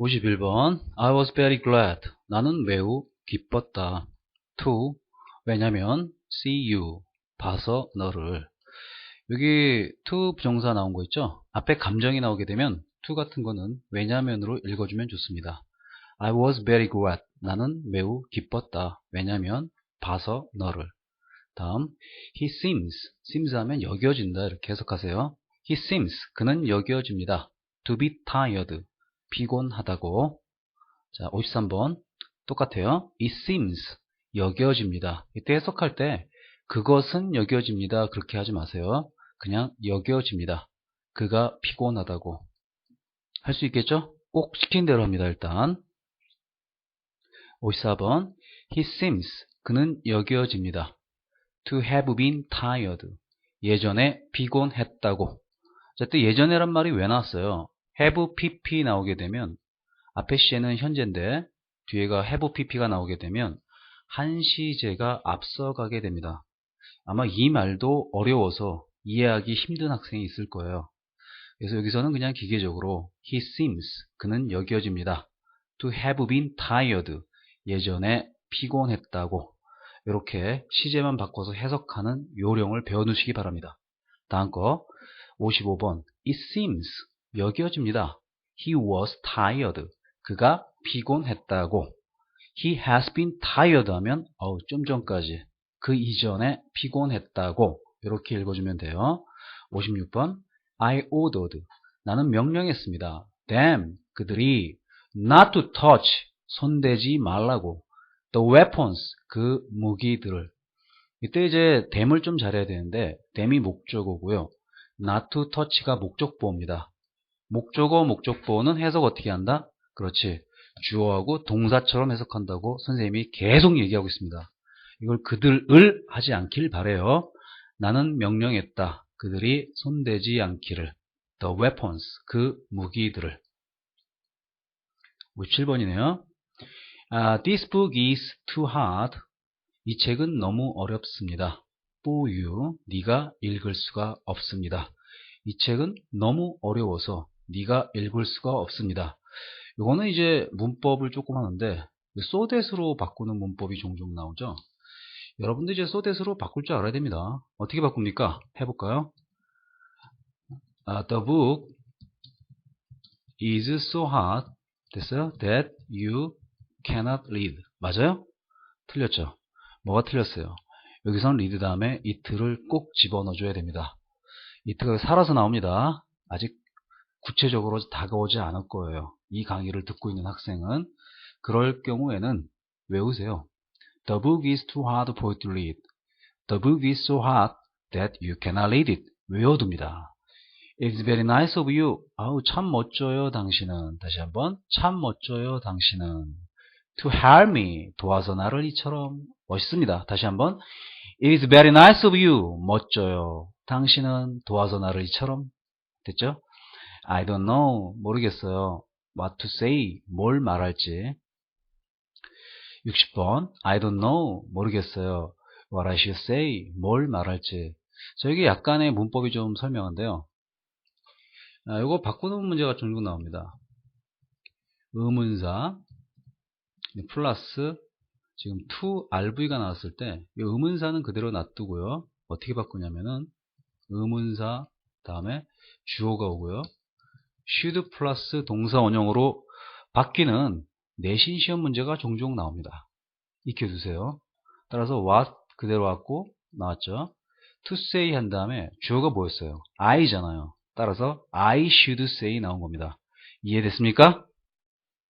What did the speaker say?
51번 I was very glad. 나는 매우 기뻤다. to 왜냐면 see you 봐서 너를 여기 to 부정사 나온 거 있죠? 앞에 감정이 나오게 되면 to 같은 거는 왜냐면으로 읽어주면 좋습니다. I was very glad. 나는 매우 기뻤다. 왜냐면 봐서 너를. 다음 he seems seems 하면 여겨진다 이렇게 해석하세요. he seems 그는 여겨집니다. to be tired 피곤하다고. 자, 53번. 똑같아요. It seems. 여겨집니다. 이때 해석할 때, 그것은 여겨집니다. 그렇게 하지 마세요. 그냥 여겨집니다. 그가 피곤하다고. 할 수 있겠죠? 꼭 시킨 대로 합니다, 일단. 54번. He seems. 그는 여겨집니다. To have been tired. 예전에 피곤했다고. 자, 또 예전에란 말이 왜 나왔어요? Have pp 나오게 되면 앞에 시에는 현재인데 뒤에가 have pp가 나오게 되면 한 시제가 앞서가게 됩니다. 아마 이 말도 어려워서 이해하기 힘든 학생이 있을 거예요. 그래서 여기서는 그냥 기계적으로 he seems 그는 여겨집니다. to have been tired 예전에 피곤했다고 이렇게 시제만 바꿔서 해석하는 요령을 배워두시기 바랍니다. 다음 거 55번 It seems 여겨집니다. He was tired. 그가 피곤했다고. He has been tired 하면 어우, 좀 전까지 그 이전에 피곤했다고 이렇게 읽어주면 돼요. 56번 I ordered. 나는 명령했습니다. them 그들이 not to touch 손대지 말라고 the weapons 그 무기들을 이때 이제 them을 좀 잘해야 되는데 them이 목적어고요. not to touch가 목적보입니다. 목적어, 목적보는 해석 어떻게 한다? 그렇지. 주어하고 동사처럼 해석한다고 선생님이 계속 얘기하고 있습니다. 이걸 그들을 하지 않길 바래요. 나는 명령했다. 그들이 손대지 않기를. The weapons, 그 무기들을. 57번이네요. 아, this book is too hard. 이 책은 너무 어렵습니다. for you, 네가 읽을 수가 없습니다. 이 책은 너무 어려워서 네가 읽을 수가 없습니다. 이거는 이제 문법을 조금 하는데 that으로 바꾸는 문법이 종종 나오죠. 여러분들 이제 that으로 바꿀 줄 알아야 됩니다. 어떻게 바꿉니까? 해볼까요? 아, the book is so hard 됐어요? that you cannot read 맞아요? 틀렸죠? 뭐가 틀렸어요? 여기서는 read 다음에 it를 꼭 집어넣어 줘야 됩니다. it가 살아서 나옵니다. 아직 구체적으로 다가오지 않을 거예요. 이 강의를 듣고 있는 학생은 그럴 경우에는 외우세요. The book is too hard for you to read. The book is so hard that you cannot read it. 외워둡니다. It's very nice of you. 아우 참 멋져요 당신은. 다시 한번 참 멋져요 당신은. To help me. 도와서 나를 이처럼 멋있습니다. 다시 한번 It is very nice of you. 멋져요. 당신은 도와서 나를 이처럼. 됐죠? I don't know. 모르겠어요. What to say. 뭘 말할지. 60번. I don't know. 모르겠어요. What I should say. 뭘 말할지. 자, 여기 약간의 문법이 좀 설명한데요. 아, 이거 바꾸는 문제가 종종 나옵니다. 의문사 플러스 지금 to rv가 나왔을 때이 의문사는 그대로 놔두고요. 어떻게 바꾸냐면은 의문사 다음에 주어가 오고요. Should 플러스 동사 원형으로 바뀌는 내신 시험 문제가 종종 나옵니다. 익혀두세요. 따라서 what 그대로 왔고 나왔죠. to say 한 다음에 주어가 뭐였어요? I잖아요. 따라서 I should say 나온 겁니다. 이해됐습니까?